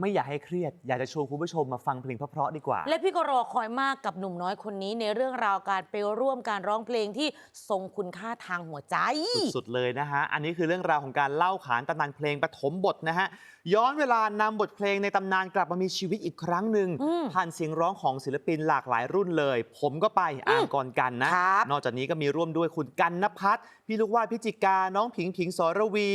ไม่อยากให้เครียด อยากจะชวนคุณผู้ชมมาฟังเพลงเพราะๆดีกว่า และพี่ก็รอคอยมากกับหนุ่มน้อยคนนี้ในเรื่องราวการไปร่วมการร้องเพลงที่ทรงคุณค่าทางหัวใจ สุดๆเลยนะฮะ อันนี้คือเรื่องราวของการเล่าขานตำนานเพลงปฐมบทนะฮะ ย้อนเวลานำบทเพลงในตำนานกลับมามีชีวิตอีกครั้งหนึ่งอืมผ่านเสียงร้องของศิลปินหลากหลายรุ่นเลย ผมก็ไปอ่างก่อนกันนะ ครับ นอกจากนี้ก็มีร่วมด้วยคุณกันนพัฒน์พี่ลูกว่าพิจิกา น้องผิงผิงสรวี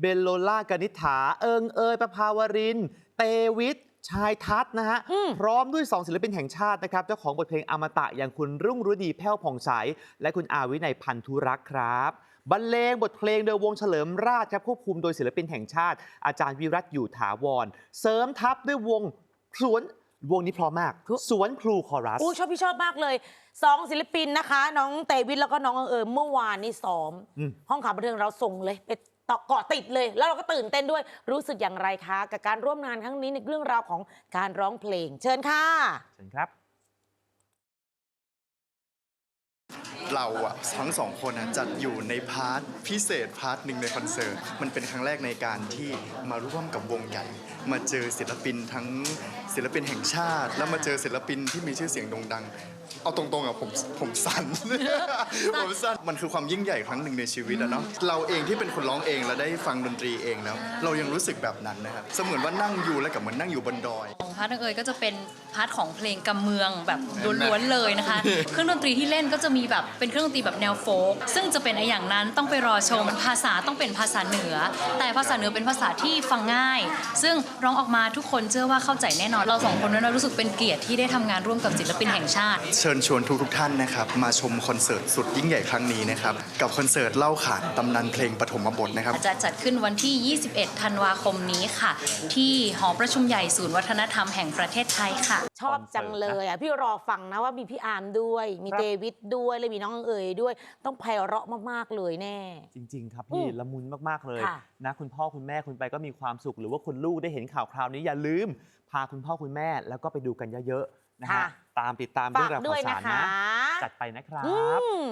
เบลโลล่ากนิษฐา เอิงเอยประภาวรินทร์ เตวิทย์ชายทัศน์นะฮะอืมพร้อมด้วย 2 ศิลปินแห่งชาตินะครับ เจ้าของบทเพลงอมตะอย่างคุณรุ่งฤดีแพ้วผ่องใส และคุณอาวินัยพันธุรักษ์ครับบรรเลงบทเพลงโดยวงเฉลิมราชครับควบคุมโดยศิลปินแห่งชาติ อาจารย์วิรัตอยู่ถาวร เสริมทัพด้วยวงสวนวงนี้เพร้อมมาก สวนพลูคอรัสอู้ชอบพี่ชอบมากเลยสองศิลปินนะคะ น้องเตวิทแล้วก็น้องเอิงเอิญเมื่อวานนี้ซ้อมอืมห้องข่าวบันเทิงเราส่งเลยไป ต่อเกาะติดเลย แล้วเราก็ตื่นเต้นด้วยรู้สึกอย่างไรคะ กับการร่วมงานครั้งนี้ในเรื่องราวของการร้องเพลง เชิญค่ะ เชิญครับเราอะทั้งสองคนอะจัดอยู่ในพาร์ทพิเศษพาร์ทหนึ่งในคอนเสิร์ตมันเป็นครั้งแรกในการที่มาร่วมกับวงใหญ่ มาเจอศิลปินทั้งศิลปินแห่งชาติ แล้วมาเจอศิลปินที่มีชื่อเสียงโด่งดัง เอาตรงๆอะผมผมสั่น ผมสั่นมันคือความยิ่งใหญ่ครั้งหนึ่งในชีวิตอะเนาะเราเองที่เป็นคนร้องเองแล้วได้ฟังดนตรีเองแล้ว เรายังรู้สึกแบบนั้นนะครับเสมือนว่านั่งอยู่แล้วกับเหมือนนั่งอยู่บนดอย ของพาร์ทน้องเอ๋ยก็จะเป็นพาร์ทของเพลงกำเมืองแบบล้วนๆเลยนะคะ เครื่องดนตรีที่เล่นก็จะมีแบบเป็นเครื่องดนตรีแบบแนวโฟล์กซึ่งจะเป็นไออย่างนั้นต้องไปรอชมภาษาต้องเป็นภาษาเหนือ แต่ภาษาเหนือเป็นภาษาที่ฟังง่าย ซึ่งร้องออกมาทุกคนเชื่อว่าเข้าใจแน่นอน เราสองคนนั้นเรารู้สึกเป็นเกียรติที่ได้ทำงานร่วมกับศิลปินแห่งชาติ เชิญชวนทุกทุกๆท่านนะครับมาชมคอนเสิร์ตสุดยิ่งใหญ่ครั้งนี้นะครับกับคอนเสิร์ตเล่าขานตำนานเพลงปฐมบทนะครับจะจัดขึ้นวันที่ 21 ธันวาคมนี้ค่ะ ที่หอประชุมใหญ่ศูนย์วัฒนธรรมแห่งประเทศไทยค่ะ ชอบจังเลยอะพี่รอฟังนะว่ามีพี่อาร์มด้วย มีครับเดวิดด้วยและมีน้องเอ๋ยด้วย ต้องไพเราะมากๆเลยแน่ จริง ๆ ครับอืพี่มละมุนมากๆเลยค่ะนะคุณพ่อคุณแม่คุณไปก็มีความสุข หรือว่าคุณลูกได้เห็นข่าวคราวนี้อย่าลืม พาคุณพ่อคุณแม่แล้วก็ไปดูกันเยอะๆนะฮะค่ะตามติดตามฝาเรื่องกราวด้วข่าวยสานะรคะนะจัดไปนะครับอืม